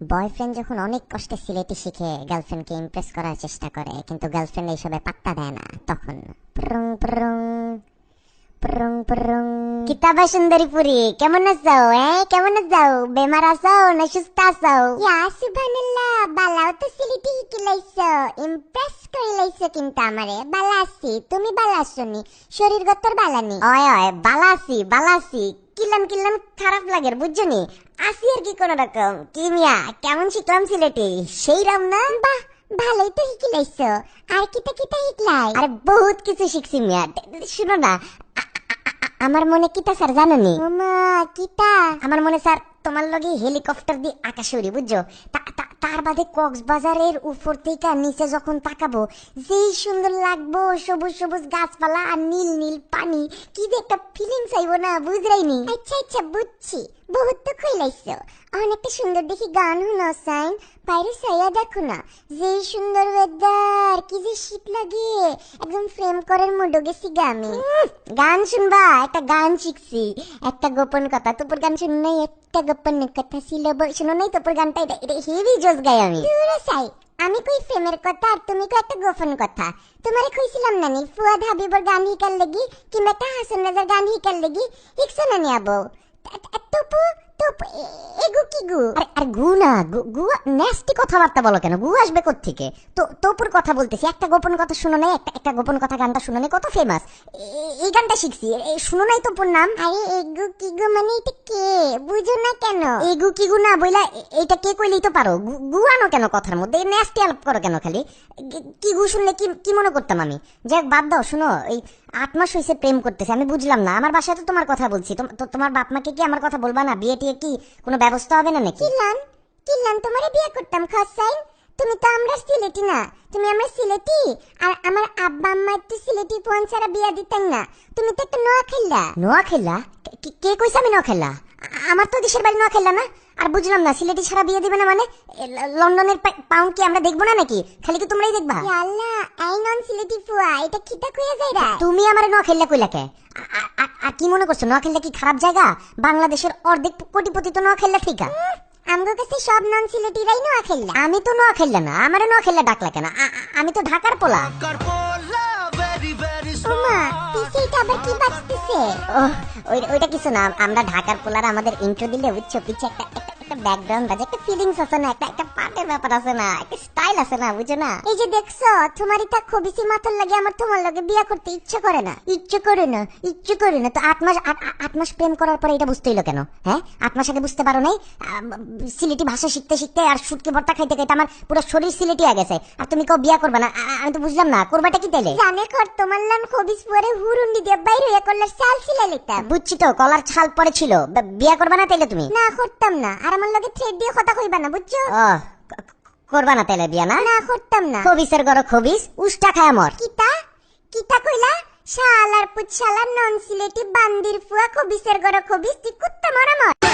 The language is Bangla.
বয়ফ্রেন্ড যখন অনেক কষ্টে সিলেটি শিখে গার্লফ্রেন্ডকে ইমপ্রেস করার চেষ্টা করে, কিন্তু গার্লফ্রেন্ড এইসবে পাত্তা দেয় না, তখন প্রং প্রং কিতাবা কেমন আছো কেমন আছো? বেমার আছো না সুস্থ আছো? ইয়া, সুবহানাল্লাহ, বালাও তো সিলেটি শিখিলাইছো ইমপ্রেস করিলাইছো কিন্তু আমারে আছি, তুমি বালা আসনি শরীর গতর বালা নি অয় অয় আছি, বালা আছি কিলাম কিলাম খারাপ লাগে বুঝছ নি? আসি আর কি কোন রকম কি মিয়া কেমন শিখলাম সিলেটে সেই রাম না? বাহ ভালোই তো শিখিলাইছো। আর কিতা কিতা শিখলাই? আরে বহুত কিছু শিখছি মিয়া শুনো না। আমার মনে কিতা স্যার জানো নি? কিতা? আমার মনে স্যার তোমার লগে হেলিকপ্টার দিয়ে আকাশে উড়ি বুঝছ? তার বাদে কক্সবাজারের উপর থেকে নিচে যখন তাকাবো, যেই সুন্দর লাগবো, সবুজ সবুজ গাছপালা আর নীল নীল পানি, কি যে একটা ফিলিংস আইব না, বুঝরাইনি? আচ্ছা আচ্ছা বুঝছি। বহুত তো খুইলাইছো অনেকটা সুন্দর দেখি গান শুনো সাইন বাইরে সাইয়া দেখো না যে সুন্দর ওয়েদার কি যে শীত লাগে। একদম ফ্রেম করার মুডো গেছি গা আমি। গান শুনবা একটা গান শিখছি। একটা গোপন কথা তোপর গান শুনো নাই একটা গোপন কথা ছিল শুনো নাই তোপর গানটা এটা এটা হেভি জোস গাই আমি। সাই আমি কই প্রেমের কথা আর তুমি কই একটা গোপন কথা? তোমারে কইছিলাম না নি ফুয়াদ হাবিবর গান হিকার লাগি কিংবা একটা হাসান রাজার গান হিকার লাগি হিকছো না নি আবো? এগু কি গু? আরে গু না গু নেস্টি কথাবার্তা বলো কেন? গু আসবে কোত্থেকে? তো তোপুর কথা বলতেছি একটা গোপন কথা শুনো নাই একটা একটা গোপন কথা গানটা শুনো নাই কত ফেমাস এই গানটা শিখছি শুনো নাই তোপুর নাম? আরে এগু কি গু মানে এটা কে? বুঝো না কেন? এগু কি গু না বইলা এটা কে কইলেই তো পারো? গু- আনো কেন কথার মধ্যে? নেস্টি আলাপ করো কেন খালি? কি গু শুনলে কি কি মনে করতাম আমি? যাক বাদ দাও শুনো এই আট মাস হয়েছে প্রেম করতেছে আমি বুঝলাম না। আমার বাসায় তো তোমার কথা বলছি। তো তোমার বাপ মাকে কি আমার কথা বলবা না? বিয়ে টিয়ে কি কোনো ব্যবস্থা হবে না নাকি? কিলান কিলান তোমারে বিয়ে করতাম খসাইন। তুমি তো আমরা সিলেটি না। তুমি আমরা সিলেটি। আর আমার আব্বা আম্মা তো সিলেটি পোয়ান ছাড়া বিয়া দিতেন না। তুমি তো একটা নোয়া খেললা নোয়া খেললা কে কইছে আমি নোয়া খেললা আমার তো দেশের বাড়ি নোয়া খেললা না। আর বুঝলাম না সিলেটি ছাড়া বিয়ে দিবে না মানে? লন্ডনের পাউন্ড কি আমরা দেখব না নাকি? খালি কি তোমরাই দেখবা? আল্লাহ এই নন সিলেটি ফুয়া এটা খিতা কইয়া যাইরা তুমি আমার ন খেললে কইলা কে? আ- আ- আ- আর কি মনে করছ ন খেললে কি খারাপ জায়গা? বাংলাদেশের অর্ধেক কোটিপতি তো ন খেললে ঠিক আমগো কাছে সব নন সিলেটিরাই নোয়া খেললা আমি তো নোয়া খেললা না আমারে নোয়া খেললা ডাকলা কেন? আমি তো ঢাকার পোলা। ওমা আবার কি বাজতেছে? ওইটা কিছু না আমরা ঢাকার পোলারা আমাদের ইন্ট্রো দিলে বুঝছ পিছে একটা ব্যাকগ্রাউন্ড বাজে একটা ফিলিংস আছে না একটা একটা পার্টের ব্যাপার আছে না একটা স্টাইল আছে না বুঝছ না? এই যে দেখছ খবিসি মাথার লাগে আমার তোমার লাগে বিয়া করতে ইচ্ছে করে না ইচ্ছে করে না ইচ্ছে করে না। তো আট মাস আট মাস প্রেম করার পরে এটা বুঝতে হইল কেন? হ্যাঁ? আট মাস আগে বুঝতে পারো নাই? সিলেটি ভাষা শিখতে শিখতে আর শুটকি ভর্তা খাইতে খাইতে আমার পুরো শরীর সিলেটি হয়ে গেছে। আর তুমি কেউ বিয়া করবে না আমি তো বুঝলাম না করবাটা কি তাইলে? জানে কর তোমার লান খবিস পরে হুরুন্ডি দিয়ে বাইরে চাল ছিলাই লিখতাম বুঝছি তো কলার ছাল পরে ছিল বিয়া করবা না তাইলে তুমি? না করতাম না। আর আমার লগে থ্রেড দিয়ে কথা কইবা না বুঝছ? করবা না তেলে বিয়া না? না করতাম না। খবিসের গড় খবিস উষ্টা খায় মর। কিতা? কিতা কইলা? শালার পুত শালার নন সিলেটি বান্দির ফুয়া খবিসের গড় খবিস তুই কুত্তা মরা মর।